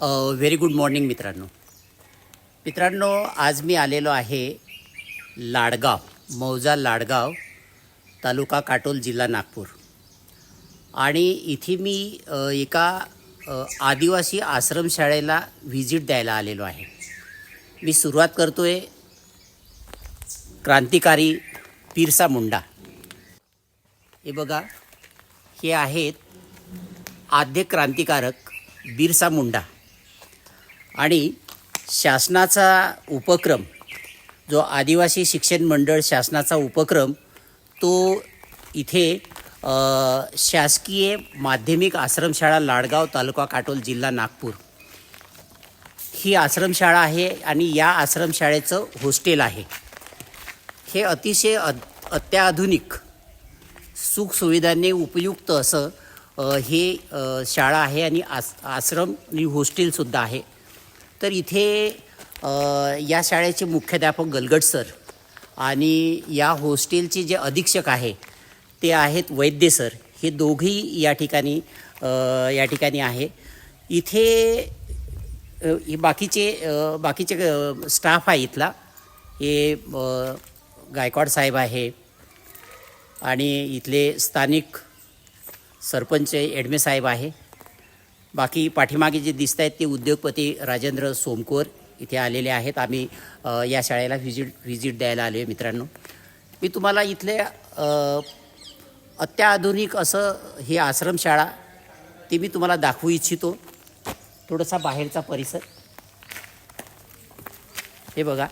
Very good morning मित्रांनो. मित्रांनो आज मी आलेलो आहे लाडगाव मौजा लाडगाव तालुका काटोल जिल्हा नागपूर. आणि इथे मी एका आदिवासी आश्रमशाळेला व्हिजिट द्यायला आलेलो आहे. मी सुरुवात करतो आहे क्रांतिकारी पिरसा मुंडा. हे बघा हे आहेत आद्य क्रांतिकारक बिरसा मुंडा. आणि शासनाचा उपक्रम जो आदिवासी शिक्षण मंडळ शासनाचा उपक्रम तो इथे शासकीय माध्यमिक आश्रमशाळा लाडगाव तालुका काटोल जिल्हा नागपूर. ही आश्रमशाळा आहे आणि या आश्रमशाळेचं हॉस्टेल आहे. हे अतिशय अ अत्याधुनिक सुखसुविधांनी उपयुक्त असं हे शाळा आहे आणि आस आश्रम आणि हॉस्टेलसुद्धा आहे. तर इथे या शाळेचे मुख्याध्यापक गलगट सर आणि या हॉस्टेलचे जे अधीक्षक आहे ते आहेत वैद्य सर. हे दोघेही या ठिकाणी या ठिकाणी आहे. इथे हे बाकीचे बाकीचे स्टाफ आहे इथला. हे गायकवाड साहेब आहे आणि इथले स्थानिक सरपंच एडमे साहेब आहे. बाकी पाठीमागे जे दिसत आहेत ते उद्योगपती राजेंद्र सोमकोर इथे आलेले आहेत. आम्ही या शाळेला व्हिजिट व्हिजिट द्यायला आलो आहे मित्रांनो. मी तुम्हाला इथले अत्याधुनिक असं हे आश्रमशाळा ते मी तुम्हाला दाखवू इच्छितो. थोडासा बाहेरचा परिसर. हे बघा.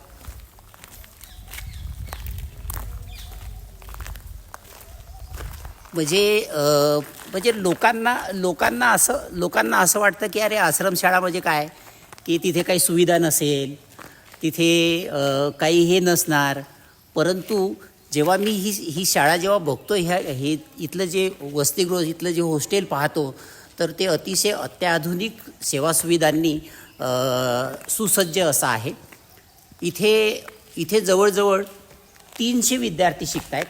म्हणजे म्हणजे लोकांना लोकांना असं लोकांना असं वाटतं की अरे आश्रमशाळा म्हणजे काय? की तिथे काही सुविधा नसेल तिथे काही हे नसणार. परंतु जेव्हा मी ही ही शाळा जेव्हा बघतो ह्या हे इथलं जे वसतिगृह इथलं जे हॉस्टेल पाहतो तर ते अतिशय अत्याधुनिक सेवासुविधांनी सुविधांनी सुसज्ज असं आहे. इथे इथे जवळजवळ तीनशे विद्यार्थी शिकत आहेत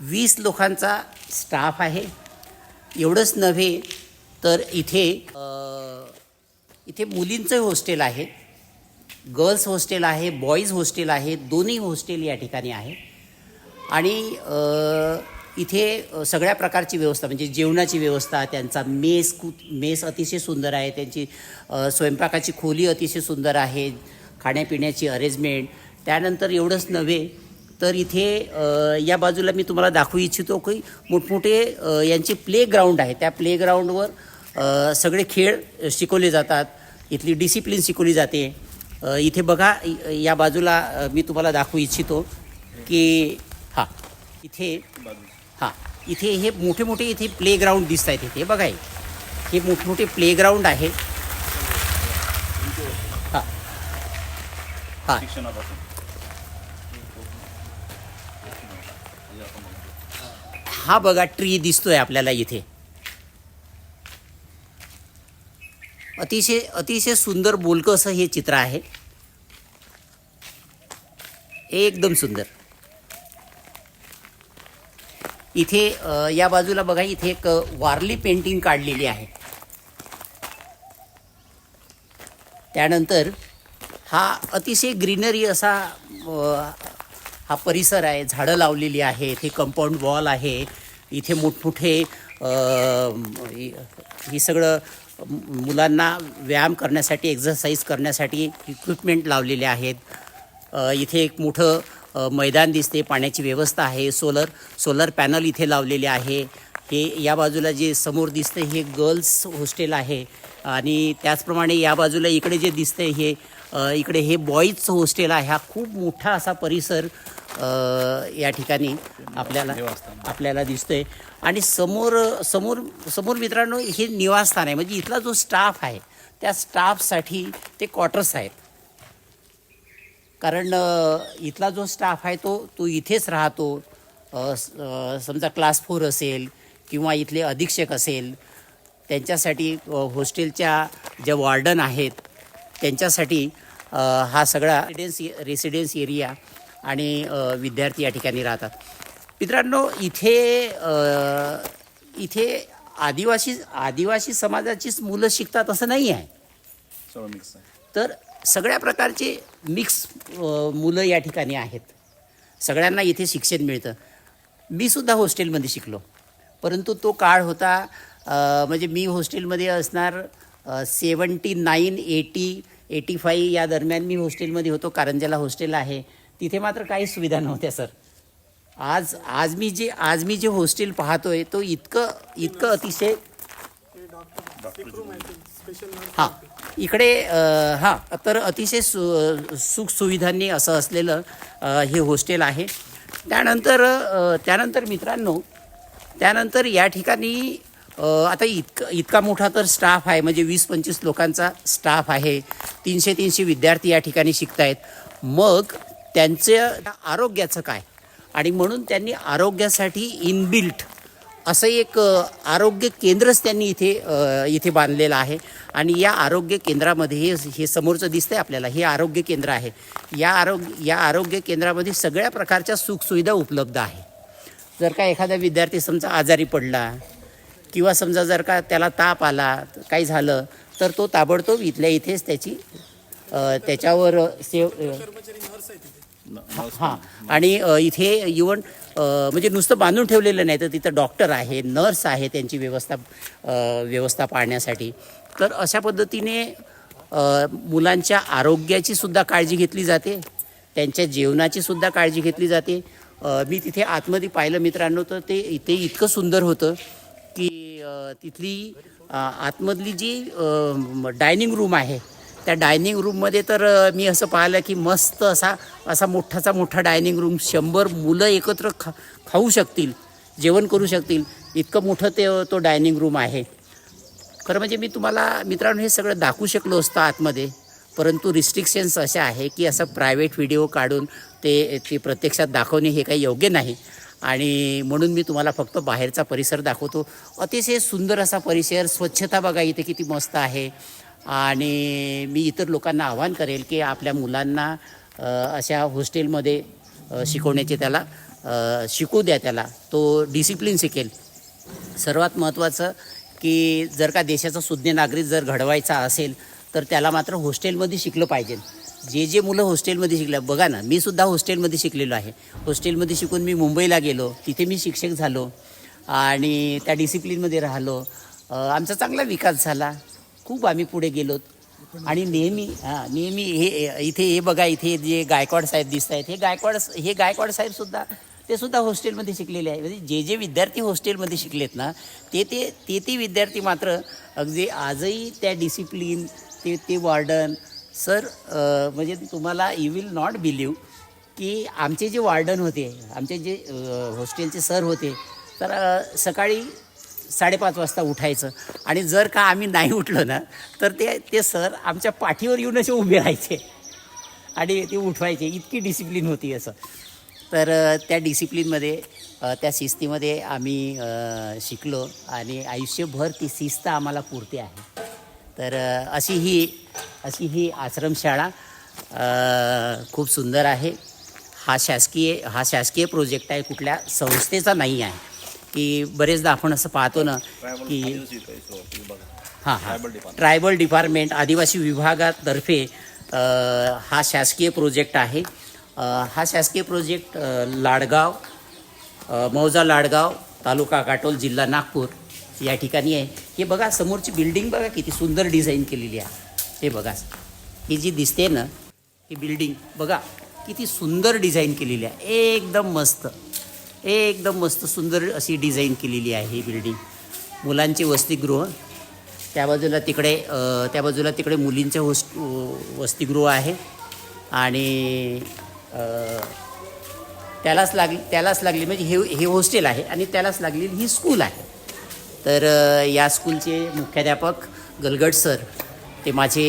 वीस लोकांचा स्टाफ आहे. एवढंच नव्हे तर इथे इथे मुलींचं हॉस्टेल आहे. गर्ल्स हॉस्टेल आहे बॉईज हॉस्टेल आहे दोन्ही हॉस्टेल या ठिकाणी आहे. आणि इथे सगळ्या प्रकारची व्यवस्था म्हणजे जेवणाची व्यवस्था त्यांचा मेस कु मेस अतिशय सुंदर आहे त्यांची स्वयंपाकाची खोली अतिशय सुंदर आहे खाण्यापिण्याची अरेंजमेंट त्यानंतर एवढंच नव्हे तर इथे या बाजूला मी तुम्हाला दाखवू इच्छितो की मोठमोठे यांचे प्ले ग्राउंड आहे. त्या प्ले ग्राउंडवर सगळे खेळ शिकवले जातात. इथली डिसिप्लिन शिकवली जाते. इथे बघा या बाजूला मी तुम्हाला दाखवू इच्छितो की हां इथे हां इथे हे मोठे मोठे इथे प्लेग्राऊंड दिसत आहेत इथे बघा हे. मोठमोठे प्लेग्राऊंड आहे. हां. हां. हा बघा ट्री दिसतोय आपल्याला इथे. अतिशय अतिशय सुंदर बोलकं असं हे चित्र आहे. एकदम सुंदर. इथे या बाजूला बघा इथे एक वारली पेंटिंग काढलेली आहे. त्यानंतर हा अतिशय ग्रीनरी असा हा परिसर आहे झाडं लावलेली आहेत हे कंपाऊंड वॉल आहे. इथे मोठमोठे हे सगळं मुलांना व्यायाम करण्यासाठी एक्झरसाईज करण्यासाठी इक्विपमेंट लावलेले आहेत. इथे एक मोठं मैदान दिसते पाण्याची व्यवस्था आहे सोलर सोलर पॅनल इथे लावलेले आहे. हे या बाजूला जे समोर दिसतं हे गर्ल्स हॉस्टेल आहे. आणि त्याचप्रमाणे या बाजूला इकडे जे दिसतंय हे इकडे हे बॉईजचं हॉस्टेल आहे. हा खूप मोठा असा परिसर या ठिकाणी आपल्याला आपल्याला दिसतोय. आणि समोर समोर समोर मित्रांनो हे निवासस्थान आहे. म्हणजे इथला जो स्टाफ आहे त्या स्टाफसाठी ते क्वार्टर्स आहेत. कारण इथला जो स्टाफ आहे तो तो इथेच राहतो. समजा क्लास फोर असेल किंवा इथले अधीक्षक असेल त्यांच्यासाठी हॉस्टेलच्या ज्या वॉर्डन आहेत त्यांच्यासाठी हा सगळा रेसिडेन्स रेसिडेन्स एरिया आणि विद्यार्थी या ठिकाणी राहतात. मित्रांनो इथे इथे आदिवासी आदिवासी समाजाचीच मुलं शिकतात असं नाही आहे. तर सगळ्या प्रकारचे मिक्स मुलं या ठिकाणी आहेत. सगळ्यांना इथे शिक्षण मिळतं. मी सुद्धा हॉस्टेलमध्ये शिकलो. परंतु तो काळ होता म्हणजे मी हॉस्टेलमध्ये असणार seventy nine eighty eighty five या दरम्यान मी हॉस्टेलमध्ये होतो. कारंजाला हॉस्टेल आहे. तिथे मात्र काही सुविधा नव्हत्या सर. आज आज मी जे आज मी जे हॉस्टेल पाहतोय तो इतकं इतकं अतिशय हां इकडे हां तर अतिशय सु सुखसुविधांनी असं असलेलं हे हॉस्टेल आहे. त्यानंतर त्यानंतर मित्रांनो त्यानंतर या ठिकाणी आता इतकं इतका मोठा तर स्टाफ आहे म्हणजे वीस पंचवीस लोकांचा स्टाफ आहे. तीनशे तीनशे विद्यार्थी या ठिकाणी शिकत आहेत मग त्यांचं आरोग्याचं काय? आणि म्हणून त्यांनी आरोग्यासाठी इनबिल्ट असं एक आरोग्य केंद्रच त्यांनी इथे इथे बांधलेलं आहे. आणि या आरोग्य केंद्रामध्ये हे हे समोरचं दिसतंय आपल्याला. हे आरोग्य केंद्र आहे. या आरोग्य या आरोग्य केंद्रामध्ये सगळ्या प्रकारच्या सुखसुविधा उपलब्ध आहे. जर का एखादा विद्यार्थी समजा आजारी पडला किंवा समजा जर का त्याला ताप आला काही झालं तर तो ताबडतोब इथल्या इथेच त्याची त्याच्यावर सेव हां आणि इथे इवन म्हणजे नुसतं बांधून ठेवलेलं नाही तर तिथं डॉक्टर आहे नर्स आहे त्यांची व्यवस्था व्यवस्था पाळण्यासाठी. तर अशा पद्धतीने मुलांच्या आरोग्याची सुद्धा काळजी घेतली जाते त्यांच्या जेवणाची सुद्धा काळजी घेतली जाते. मी तिथे आतमध्ये पाहिलं मित्रांनो तर ते इथे इतकं सुंदर होतं की तिथली आतमधली जी डायनिंग रूम आहे त्या डायनिंग रूममध्ये तर मी असं पाहिलं की मस्त असा असा मोठाचा मोठा डायनिंग रूम शंभर मुलं एकत्र खा खाऊ शकतील जेवण करू शकतील इतकं मोठं ते तो डायनिंग रूम आहे. खरं म्हणजे मी तुम्हाला मित्रांनो हे सगळं दाखवू शकलो असतं आतमध्ये परंतु रिस्ट्रिक्शन्स अशा आहे की असं प्रायव्हेट व्हिडिओ काढून ते ते प्रत्यक्षात दाखवणे हे काही योग्य नाही. आणि म्हणून मी तुम्हाला फक्त बाहेरचा परिसर दाखवतो. अतिशय सुंदर असा परिसर स्वच्छता बघा इथे किती मस्त आहे. आणि मी इतर लोकांना आवाहन करेल की आपल्या मुलांना अशा हॉस्टेलमध्ये शिकवण्याचे त्याला शिकू द्या त्याला. तो डिसिप्लिन शिकेल. सर्वात महत्त्वाचं की जर का देशाचा सुज्ञ नागरिक जर घडवायचा असेल तर त्याला मात्र हॉस्टेलमध्ये शिकलं पाहिजे. जे जे मुलं हॉस्टेलमध्ये शिकलं बघा ना मी सुद्धा हॉस्टेलमध्ये शिकलेलो आहे. हॉस्टेलमध्ये शिकून मी मुंबईला गेलो तिथे मी शिक्षक झालो आणि त्या डिसिप्लिनमध्ये राहिलो. आमचा चांगला विकास झाला. खूप आम्ही पुढे गेलो आणि नेहमी हां नेहमी हे इथे हे बघा इथे जे गायकवाड साहेब दिसत आहेत हे गायकवाड हे गायकवाड साहेबसुद्धा ते सुद्धा हॉस्टेलमध्ये शिकलेले आहे म्हणजे जे जे विद्यार्थी हॉस्टेलमध्ये शिकलेत ना ते ते ते ते विद्यार्थी मात्र अगदी आजही त्या डिसिप्लिन ते ते वार्डन सर म्हणजे तुम्हाला यू विल नॉट बिलीव की आमचे जे वॉर्डन होते आमचे जे हॉस्टेलचे सर होते तर सकाळी साडेपाच वाजता उठायचं. आणि जर का आम्ही नाही उठलो ना तर ते ते सर आमच्या पाठीवर येऊन असे उभे राहायचे. आणि ते उठवायचे. इतकी डिसिप्लिन होती असं. तर त्या डिसिप्लिनमध्ये त्या शिस्तीमध्ये आम्ही शिकलो. आणि आयुष्यभर ती शिस्त आम्हाला पुरते आहे. तर अशी ही अशी ही आश्रमशाळा खूप सुंदर आहे. हा शासकीय हा शासकीय प्रोजेक्ट आहे. कुठल्या संस्थेचा नाही आहे. की बरेचदा आपण असं पाहतो ना की हां हां. ट्रायबल डिपार्टमेंट आदिवासी विभागातर्फे हा शासकीय प्रोजेक्ट आहे. हा शासकीय प्रोजेक्ट लाडगाव मौजा लाडगाव तालुका काटोल जिल्हा नागपूर या ठिकाणी आहे. हे बघा समोरची बिल्डिंग बघा किती सुंदर डिझाईन केलेली आहे. हे बघा. ही जी दिसते ना ही बिल्डिंग बघा किती सुंदर डिझाईन केलेली आहे. एकदम मस्त. एकदम मस्त सुंदर अशी डिझाईन केलेली आहे ही बिल्डिंग. मुलांचे वसतिगृह. त्या बाजूला तिकडे त्या बाजूला तिकडे मुलींचं होस वसतिगृह आहे. आणि त्यालाच लागली त्यालाच लागली म्हणजे हे हे हॉस्टेल आहे आणि त्यालाच लागलेली ही स्कूल आहे. तर या स्कूलचे मुख्याध्यापक गलगट सर ते माझे